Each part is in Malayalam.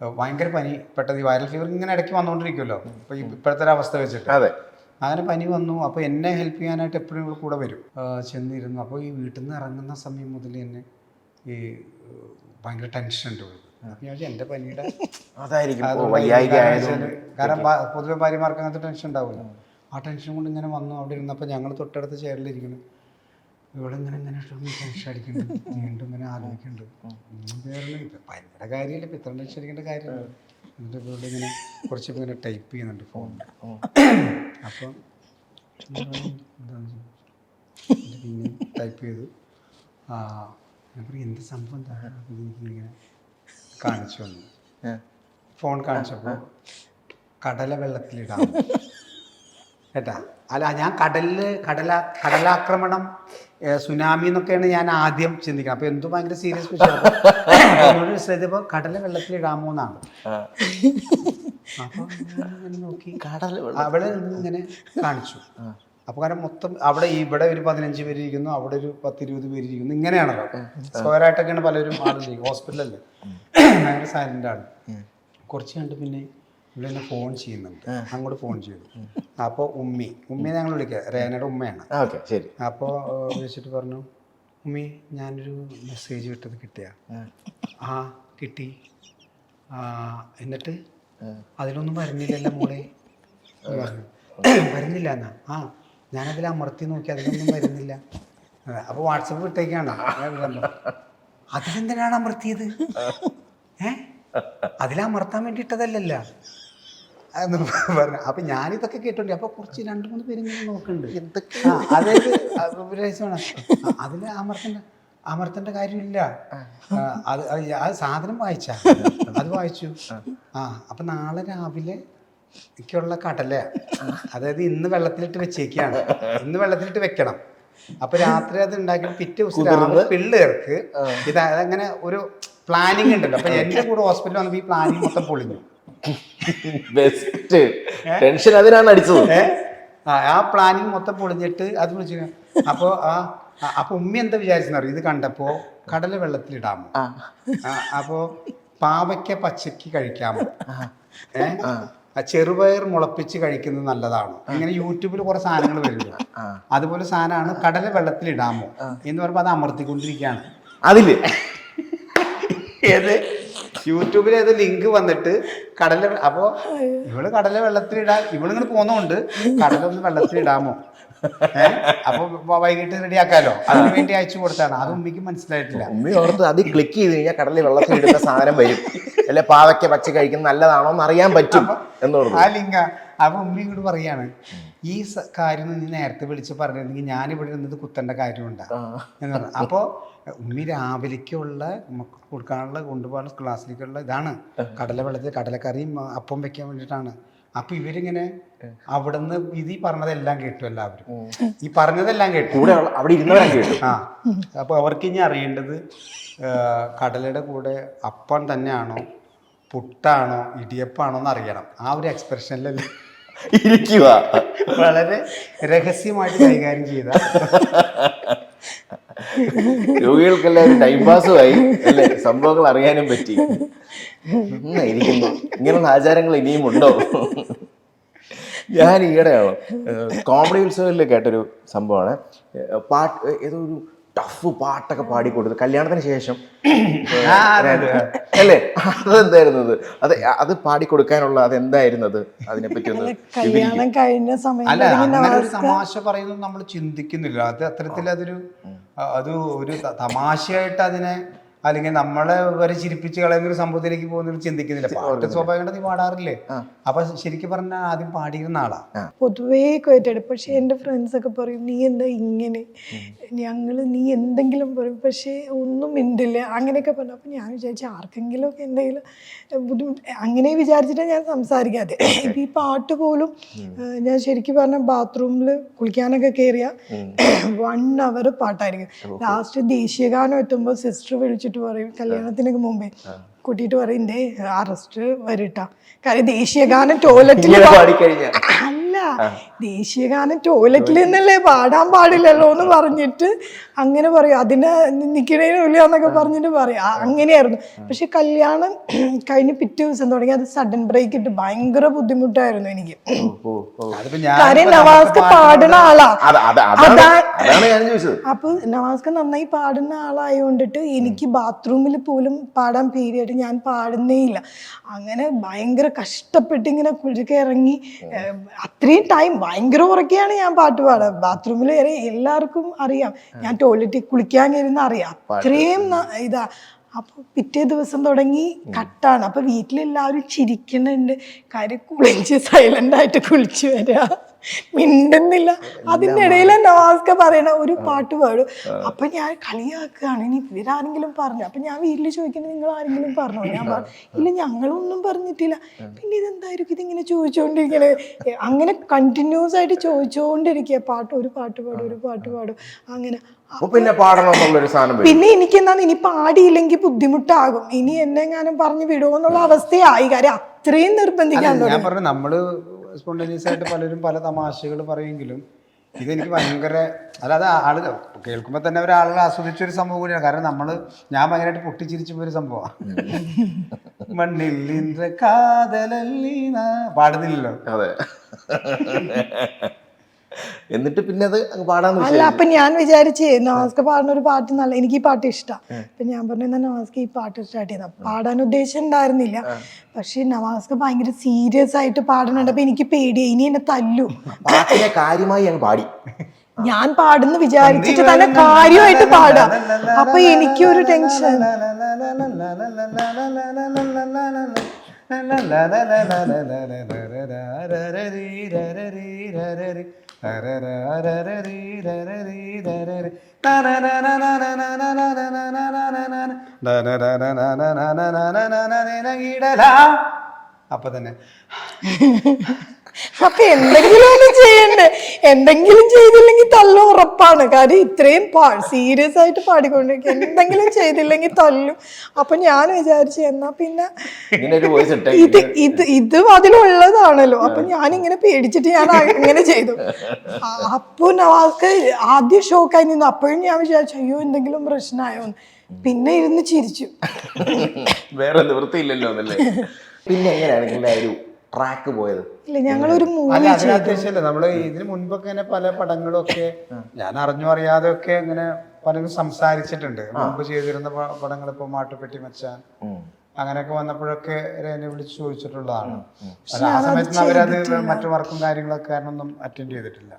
ഭയങ്കര പനി പെട്ടെന്ന് ഈ വൈറൽ ഫീവർ ഇങ്ങനെ ഇടയ്ക്ക് വന്നുകൊണ്ടിരിക്കുമല്ലോ ഇപ്പൊ ഇപ്പോഴത്തെ ഒരു അവസ്ഥ വെച്ചിട്ട്. അതെ. അങ്ങനെ പനി വന്നു. അപ്പോൾ എന്നെ ഹെൽപ്പ് ചെയ്യാനായിട്ട് എപ്പോഴും ഇവിടെ കൂടെ വരും. ചെന്നിരുന്നു. അപ്പോൾ ഈ വീട്ടിൽ നിന്ന് ഇറങ്ങുന്ന സമയം മുതൽ തന്നെ ഈ ഭയങ്കര ടെൻഷൻ ഉണ്ട് ഞാൻ എന്റെ പനിയുടെ കാരണം പൊതുവെ ഭാര്യമാർക്ക് അങ്ങനത്തെ ടെൻഷൻ ഉണ്ടാവില്ല. ആ. ടെൻഷൻ കൊണ്ട് ഇങ്ങനെ വന്നു. അവിടെ ഇരുന്നപ്പോൾ ഞങ്ങൾ തൊട്ടടുത്ത ചെയറിലിരിക്കുന്നു ഇവിടെ ഇങ്ങനെ ടെൻഷൻ അടിക്കുന്നുണ്ട് വീണ്ടും ഇങ്ങനെ ആലോചിക്കുന്നുണ്ട് വേറെ പനിയുടെ കാര്യമില്ല ഇപ്പം ഇത്ര ടെൻഷൻ അടിക്കേണ്ട കാര്യമില്ല. എന്നിട്ട് ഇവിടെ ഇങ്ങനെ കുറച്ച് ഇങ്ങനെ ടൈപ്പ് ചെയ്യുന്നുണ്ട് ഫോണിൽ അപ്പം പിന്നെ ടൈപ്പ് ചെയ്തു ആ എന്ത് സംഭവം? എനിക്കിങ്ങനെ കാണിച്ചു വന്നു ഫോൺ കാണിച്ചപ്പോൾ കടല വെള്ളത്തിലിടാം കേട്ടാ? അല്ല ഞാൻ കടലിൽ കടല കടലാക്രമണം സുനാമി എന്നൊക്കെയാണ് ഞാൻ ആദ്യം ചിന്തിക്കുന്നത്. അപ്പൊ എന്തോ ഭയങ്കര സീരിയസ് വിഷയപ്പോൾ കടല വെള്ളത്തിലിടാമോ എന്നാണ്. നോക്കി. അവളെ ഇങ്ങനെ കാണിച്ചു. അപ്പൊ കാരണം മൊത്തം അവിടെ ഇവിടെ ഒരു പതിനഞ്ച് പേര് ഇരിക്കുന്നു അവിടെ ഒരു പത്തിരുപത് പേര് ഇരിക്കുന്നു. ഇങ്ങനെയാണല്ലോ. സ്ക്വയർ ആയിട്ടൊക്കെയാണ് പലരും ആളുകൾ ഹോസ്പിറ്റലല്ലേ? ഭയങ്കര സാലന്റ് ആണ്. കുറച്ച് കണ്ട് പിന്നെ എന്നെ ഫോൺ ചെയ്യുന്നുണ്ട്. അങ്ങോട്ട് ഫോൺ ചെയ്തു. അപ്പോൾ ഉമ്മി ഉമ്മിയെ ഞങ്ങൾ വിളിക്കുക രേനയുടെ ഉമ്മയാണ്. ശരി. അപ്പോൾ വിളിച്ചിട്ട് പറഞ്ഞു ഉമ്മി ഞാനൊരു മെസ്സേജ് വിട്ടത് കിട്ടിയ. ആ. കിട്ടി. എന്നിട്ട്? അതിലൊന്നും വരുന്നില്ലല്ലോ മോളെ. വരുന്നില്ല എന്നാ? ആ ഞാനതിൽ അമർത്തി നോക്കി അതിലൊന്നും വരുന്നില്ല. അപ്പോൾ വാട്സപ്പ് വിട്ടേക്കാണ്. അതിലെന്തിനാണ് അമർത്തിയത്? ഏ? അതിലമർത്താൻ വേണ്ടിയിട്ടതല്ലല്ല. എന്ന് പറഞ്ഞു. അപ്പൊ ഞാനിതൊക്കെ കേട്ടോണ്ടി അപ്പൊ കുറച്ച് രണ്ട് മൂന്ന് പേര് ഇങ്ങനെ നോക്കുന്നുണ്ട്. എന്തൊക്കെ അതായത് അത് ഒരു രസമാണ് അതിൽ അമർത്തേണ്ട അമർത്തേണ്ട കാര്യമില്ല. അത് അത് ആ സാധനം വായിച്ച. അത് വായിച്ചു. ആ. അപ്പൊ നാളെ രാവിലെ എനിക്കുള്ള കടല അതായത് ഇന്ന് വെള്ളത്തിലിട്ട് വെച്ചേക്കാണ്. ഇന്ന് വെള്ളത്തിലിട്ട് വെക്കണം. അപ്പൊ രാത്രി അത് ഉണ്ടാക്കി പിറ്റേ ദിവസം രാവിലെ പിള്ളേർക്ക് ഇത് അതങ്ങനെ ഒരു പ്ലാനിങ് ഉണ്ടല്ലോ. അപ്പൊ എന്റെ കൂടെ ഹോസ്പിറ്റലിൽ വന്നപ്പോ ഈ പ്ലാനിങ് മൊത്തം പൊളിഞ്ഞു. ബെസ്റ്റ് ടെൻഷൻ അതിനാണ് അടിച്ചത്? ആ പ്ലാനിങ് മൊത്തം പൊളിഞ്ഞിട്ട് അത് വിളിച്ചു അപ്പോൾ ആ അപ്പൊ ഉമ്മി എന്താ വിചാരിച്ചെന്നറിയോ ഇത് കണ്ടപ്പോ കടല വെള്ളത്തിലിടാമോ അപ്പോ പാവയ്ക്ക പച്ചക്ക് കഴിക്കാമോ ഏഹ് ചെറുപയർ മുളപ്പിച്ച് കഴിക്കുന്നത് നല്ലതാണോ. ഇങ്ങനെ യൂട്യൂബിൽ കുറെ സാധനങ്ങൾ വരുന്നു അതുപോലെ സാധനമാണ് കടല വെള്ളത്തിലിടാമോ എന്ന് പറയുമ്പോൾ അത് അമർത്തിക്കൊണ്ടിരിക്കുകയാണ്. അതിൽ? ഏത്? യൂട്യൂബിൽ ഏത് ലിങ്ക് വന്നിട്ട് കടല അപ്പോ ഇവൾ കടല വെള്ളത്തിലിടാൻ ഇവളിങ്ങനെ പോകുന്നോണ്ട് കടലൊന്ന് വെള്ളത്തിലിടാമോ അപ്പൊ വൈകിട്ട് റെഡി ആക്കാലോ? അതിന് വേണ്ടി അയച്ചു കൊടുത്താണ്. അത് ഉമ്മിക്ക് മനസ്സിലായിട്ടില്ല. ഉമ്മി ഓർത്ത് അത് ക്ലിക്ക് ചെയ്ത് കഴിഞ്ഞാൽ കടലിൽ വെള്ളത്തിൽ ഇടുന്ന സാധനം വരും. അല്ലെ പാവയ്ക്ക പച്ച കഴിക്കുന്നത് നല്ലതാണോ എന്ന് അറിയാൻ പറ്റും എന്നോട് ആ ലിങ്ക അപ്പൊ ഉമ്മി ഇങ്ങോട്ട് പറയാണ്. ഈ കാര്യം നീ നേരത്തെ വിളിച്ച് പറഞ്ഞിരുന്നെങ്കിൽ ഞാൻ ഇവിടെ ഇരുന്നത് കുത്തേണ്ട കാര്യമുണ്ടാ. എന്ന് പറഞ്ഞു. അപ്പോൾ ഉമ്മി രാവിലേക്കുള്ള നമുക്ക് കൊടുക്കാനുള്ള കൊണ്ടുപോകാനുള്ള ക്ലാസ്സിലേക്കുള്ള ഇതാണ്. കടല വെള്ളത്തിൽ കടലക്കറിയും അപ്പം വെക്കാൻ വേണ്ടിയിട്ടാണ്. അപ്പൊ ഇവരിങ്ങനെ അവിടുന്ന് ഇത് ഈ പറഞ്ഞതെല്ലാം കേട്ടു എല്ലാവരും. ഈ പറഞ്ഞതെല്ലാം കേട്ടു. കൂടെ അവിടെ ഇരുന്നവരും കേട്ടു. ആ. അപ്പൊ അവർക്ക് ഇനി അറിയേണ്ടത് കടലയുടെ കൂടെ അപ്പം തന്നെയാണോ പുട്ടാണോ ഇടിയപ്പാണോ എന്ന് അറിയണം ആ ഒരു എക്സ്പ്രഷനിലല്ലേ ഇരിക്കുക വളരെ രഹസ്യമായിട്ട് കൈകാര്യം ചെയ്ത. രോഗികൾക്കെല്ലാവരും ടൈം പാസ്സുമായി അല്ലേ? സംഭവങ്ങൾ അറിയാനും പറ്റി. ഇരിക്കുന്നു. ഇങ്ങനെയുള്ള ആചാരങ്ങൾ ഇനിയും ഉണ്ടോ? ഞാൻ ഈയിടെയാണ് കോമഡി ഉത്സവത്തിൽ കേട്ടൊരു സംഭവമാണ്. പാട്ട് ഏതോ ഒരു ടഫ് പാട്ടൊക്കെ പാടിക്കൊടുത്തു കല്യാണത്തിന് ശേഷം ആ, അതെ, അതെ. അല്ലേ? അതെന്തായിരുന്നത്? അത് അത് പാടിക്കൊടുക്കാനുള്ള അതെന്തായിരുന്നത് അതിനെപ്പറ്റി ഒന്ന് കല്യാണം കഴിഞ്ഞ സമയത്ത് തമാശ പറയുന്നത് നമ്മൾ ചിന്തിക്കുന്നില്ല. അത് അത്തരത്തിൽ അതൊരു അത് ഒരു തമാശയായിട്ട് അതിനെ അല്ലെങ്കിൽ നമ്മളെ വരെ ചിരിപ്പിച്ച് കളയുന്ന ഒരു സംഭവത്തിലേക്ക് പോകുന്ന ചിന്തിക്കുന്നില്ല. പാട്ട് സ്വാഭാവികമായിട്ട് നീ പാടാറില്ലേ? അപ്പൊ ശരിക്കും പറഞ്ഞാൽ ആദ്യം പാടിയിരുന്ന ആളാ. പൊതുവേ കേട്ടു പക്ഷെ എന്റെ ഫ്രണ്ട്സ് ഒക്കെ പറയും നീ എന്താ ഇങ്ങനെ? ഞങ്ങൾ നീ എന്തെങ്കിലും പറയും പക്ഷേ ഒന്നും മിണ്ടില്ല. അങ്ങനെയൊക്കെ പറഞ്ഞു. അപ്പൊ ഞാൻ വിചാരിച്ചു ആർക്കെങ്കിലും ഒക്കെ എന്തെങ്കിലും ബുദ്ധിമുട്ട് അങ്ങനെ വിചാരിച്ചിട്ട് ഞാൻ സംസാരിക്കാതെ ഇപ്പൊ ഈ പാട്ട് പോലും ഞാൻ ശരിക്കും പറഞ്ഞ ബാത്റൂമിൽ കുളിക്കാനൊക്കെ കയറിയ വൺ അവർ പാട്ടായിരിക്കും. ലാസ്റ്റ് ദേശീയഗാനം എത്തുമ്പോൾ സിസ്റ്റർ വിളിച്ചിട്ട് പറയും കല്യാണത്തിനൊക്കെ മുമ്പേ കൂട്ടിയിട്ട് പറയും എന്റെ അറസ്റ്റ് വരട്ടാ. കാര്യം ദേശീയ ഗാനം ടോയ്ലറ്റിൽ അല്ല ദേശീയഗാനം ടോയ്ലറ്റിൽ നിന്നല്ലേ പാടാൻ പാടില്ലല്ലോ എന്ന് പറഞ്ഞിട്ട് അങ്ങനെ പറയും. അതിന് നിൽക്കണേനില്ല എന്നൊക്കെ പറഞ്ഞിട്ട് പറയും. അങ്ങനെയായിരുന്നു. പക്ഷെ കല്യാണം കഴിഞ്ഞ് പിറ്റേ ദിവസം തുടങ്ങി അത് സഡൻ ബ്രേക്ക് ഇട്ട് ഭയങ്കര ബുദ്ധിമുട്ടായിരുന്നു എനിക്ക്. കാര്യം നവാസ്ക്ക് പാടുന്ന ആളാ. അത് അത് അതാണ് അതാണ് ഞാൻ ചോദിച്ചത്. അപ്പൊ നവാസ്ക്ക് നന്നായി പാടുന്ന ആളായോണ്ടിട്ട് എനിക്ക് ബാത്റൂമിൽ പോലും പാടാൻ പേടിയായിട്ട് ഞാൻ പാടുന്നേ ഇല്ല അങ്ങനെ ഭയങ്കര കഷ്ടപ്പെട്ട് ഇങ്ങനെ കുഴിക്ക് ഇറങ്ങി ഏഹ്, അത്രയും ടൈം ഭയങ്കര ഉറക്കെയാണ് ഞാൻ പാട്ട് പാടുക ബാത്റൂമിൽ കയറി എല്ലാവർക്കും അറിയാം. ഞാൻ ടോയ്ലറ്റിൽ കുളിക്കാൻ കയറുന്ന അറിയാം. അത്രയും ഇതാ. അപ്പൊ പിറ്റേ ദിവസം തുടങ്ങി കട്ടാണ്. അപ്പൊ വീട്ടിലെല്ലാവരും ചിരിക്കുന്നുണ്ട്. കാര്യം കുളിച്ച് സൈലന്റ് ആയിട്ട് കുളിച്ചു വരിക മിണ്ടുന്നില്ല. അതിന്റെ ഇടയിൽ നാസ്ക പറയണ ഒരു പാട്ട് പാടും. അപ്പൊ ഞാൻ കളിയാക്കുകയാണ്. ഇനി ഇവരാരെങ്കിലും പറഞ്ഞു? അപ്പൊ ഞാൻ വീട്ടിൽ ചോദിക്കുന്നത് നിങ്ങൾ ആരെങ്കിലും പറഞ്ഞോ? ഞാൻ പറഞ്ഞു ഇല്ല ഞങ്ങളൊന്നും പറഞ്ഞിട്ടില്ല. പിന്നെ ഇതെന്തായിരിക്കും? ഇതിങ്ങനെ ചോദിച്ചുകൊണ്ടിരിക്കണേ അങ്ങനെ കണ്ടിന്യൂസ് ആയിട്ട് ചോദിച്ചുകൊണ്ടിരിക്കുക പാട്ട് ഒരു പാട്ട് പാടും ഒരു പാട്ട് പാടും. അങ്ങനെ പിന്നെ സാധനം പിന്നെ എനിക്ക് എന്താണ് ഇനി പാടിയില്ലെങ്കിൽ ബുദ്ധിമുട്ടാകും. ഇനി എന്നെങ്ങാനും പറഞ്ഞു വിടുമോ എന്നുള്ള അവസ്ഥയായി. കാര്യം അത്രയും നിർബന്ധിക്കാൻ ഞാൻ പറഞ്ഞു നമ്മൾ സ്പോണ്ടേനിയസ് ആയിട്ട് പലരും പല തമാശകൾ പറയുമെങ്കിലും ഇതെനിക്ക് ഭയങ്കര അല്ലാതെ ആൾ കേൾക്കുമ്പോൾ തന്നെ ഒരാളെ ആസ്വദിച്ച ഒരു സംഭവം കൂടിയാണ് കാരണം നമ്മൾ ഞാൻ ഭയങ്കരമായിട്ട് പൊട്ടിച്ചിരിച്ചു പോയൊരു സംഭവമാണ് മണ്ണിൽ കാതലല്ലീന പാടുന്നില്ലല്ലോ? അതെ. എന്നിട്ട് പിന്നെ അത് പാടാൻ അല്ല അപ്പൊ ഞാൻ വിചാരിച്ചേ നവാസ്ക പാടുന്ന ഒരു പാട്ട് നല്ല എനിക്ക് ഈ പാട്ട് ഇഷ്ടം. അപ്പൊ ഞാൻ പറഞ്ഞു എന്നാ നവാസ്ക ഈ പാട്ട് സ്റ്റാർട്ട് ചെയ്ത? പാടാൻ ഉദ്ദേശം ഉണ്ടായിരുന്നില്ല പക്ഷെ നവാസ്ക ഭയങ്കര സീരിയസ് ആയിട്ട് പാടുന്നുണ്ട്. അപ്പൊ എനിക്ക് പേടിയായി ഇനി എന്നെ തല്ലു. പാട്ടിനെ കാര്യമായി ഞാൻ പാടി. ഞാൻ പാടുന്നു വിചാരിച്ചിട്ട് തന്നെ കാര്യമായിട്ട് പാടാം. അപ്പൊ എനിക്കൊരു ടെൻഷൻ. അപ്പൊ തന്നെ അപ്പൊ എന്തെങ്കിലും ചെയ്യണ്ടേ? എന്തെങ്കിലും ചെയ്തില്ലെങ്കിൽ തല്ലും ഉറപ്പാണ്. കാര്യം ഇത്രയും പാ സീരിയസ് ആയിട്ട് പാടിക്കൊണ്ടിരിക്കുക. എന്തെങ്കിലും ചെയ്തില്ലെങ്കിൽ തല്ലും. അപ്പൊ ഞാൻ വിചാരിച്ചു എന്നാ പിന്നെ ഇങ്ങനെ ഇത് ഇത് ഇത് അതിലുള്ളതാണല്ലോ. അപ്പൊ ഞാൻ ഇങ്ങനെ പേടിച്ചിട്ട് ഞാൻ അങ്ങനെ ചെയ്തു. അപ്പൊ നവാസ്ക്ക് ആദ്യം ഷോക്കായി നിന്നു. അപ്പോഴും ഞാൻ വിചാരിച്ചു അയ്യോ എന്തെങ്കിലും പ്രശ്നമായോന്ന് പിന്നെ ഇരുന്ന് ചിരിച്ചു. വേറെ നിവൃത്തിയില്ലല്ലോ എന്നല്ലേ? പിന്നെ എങ്ങനെയാണ്? ഒരു ട്രാക്ക് പോയത്. ഇല്ല ഞങ്ങളൊരു മൂവി അല്ല നമ്മൾ ഇതിന് മുൻപൊക്കെ ഇങ്ങനെ പല പടങ്ങളും ഒക്കെ ഞാൻ അറിഞ്ഞു അറിയാതെ ഒക്കെ ഇങ്ങനെ പലരും സംസാരിച്ചിട്ടുണ്ട്. മുമ്പ് ചെയ്തിരുന്ന പടങ്ങൾ ഇപ്പൊ മാട്ടുപെട്ടി മച്ചാൻ അങ്ങനെയൊക്കെ വന്നപ്പോഴൊക്കെ എന്നെ വിളിച്ചു ചോദിച്ചിട്ടുള്ളതാണ്. പക്ഷെ ആ സമയത്ത് അവരത് മറ്റു വർക്കും കാര്യങ്ങളൊക്കെ കാരണം ഒന്നും അറ്റൻഡ് ചെയ്തിട്ടില്ല.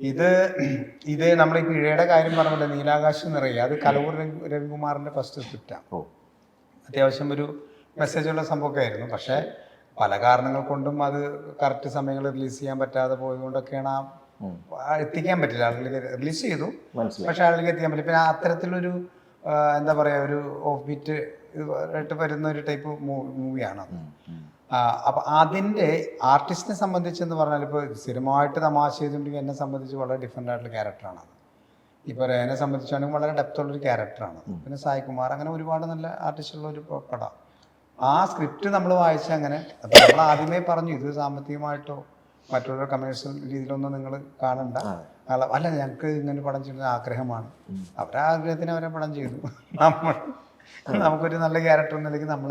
ഇത് ഇത് നമ്മൾ ഈ പിഴയുടെ കാര്യം പറഞ്ഞില്ല നീലാകാശം നിറയെ. അത് കലൂർ രവി- രവികുമാറിന്റെ ഫസ്റ്റ് സ്ക്രിപ്റ്റാണ് അത്യാവശ്യം ഒരു മെസ്സേജുള്ള സംഭവമൊക്കെ ആയിരുന്നു. പക്ഷേ പല കാരണങ്ങൾ കൊണ്ടും അത് കറക്റ്റ് സമയങ്ങളിൽ റിലീസ് ചെയ്യാൻ പറ്റാതെ പോയതുകൊണ്ടൊക്കെയാണ് ആ എത്തിക്കാൻ പറ്റില്ല. ആളുകളിലേക്ക് റിലീസ് ചെയ്തു. പക്ഷെ ആളുകളിലേക്ക് എത്തിക്കാൻ പറ്റില്ല. പിന്നെ അത്തരത്തിലൊരു എന്താ പറയാ ഒരു ഓഫ് ബീറ്റ് ആയിട്ട് വരുന്ന ഒരു ടൈപ്പ് മൂവിയാണ് അത് അപ്പൊ അതിന്റെ ആർട്ടിസ്റ്റിനെ സംബന്ധിച്ചെന്ന് പറഞ്ഞാൽ ഇപ്പോൾ സ്ഥിരമായിട്ട് തമാശ ചെയ്തുകൊണ്ടെങ്കിൽ എന്നെ സംബന്ധിച്ച് വളരെ ഡിഫറെന്റ് ആയിട്ടുള്ള ക്യാരക്ടറാണ് അത്. ഇപ്പോൾ രേനെ സംബന്ധിച്ചാണെങ്കിൽ വളരെ ഡെപ്ത് ഉള്ള ഒരു ക്യാരക്ടറാണ് പിന്നെ സായികുമാർ അങ്ങനെ ഒരുപാട് നല്ല ആർട്ടിസ്റ്റുള്ള ഒരു പടം. ആ സ്ക്രിപ്റ്റ് നമ്മൾ വായിച്ച അങ്ങനെ. അപ്പൊ നമ്മൾ ആദ്യമേ പറഞ്ഞു ഇത് സാമ്പത്തികമായിട്ടോ മറ്റുള്ള കമേഴ്ഷ്യൽ രീതിയിലൊന്നും നിങ്ങൾ കാണണ്ട. അല്ല ഞങ്ങൾക്ക് ഇങ്ങനെ പടം ചെയ്യുന്ന ആഗ്രഹമാണ്. അവരാഗ്രഹത്തിന് അവരെ പടം ചെയ്തു. നമ്മൾ നമുക്കൊരു നല്ല ക്യാരക്ടർ എന്ന നിലയ്ക്ക് നമ്മൾ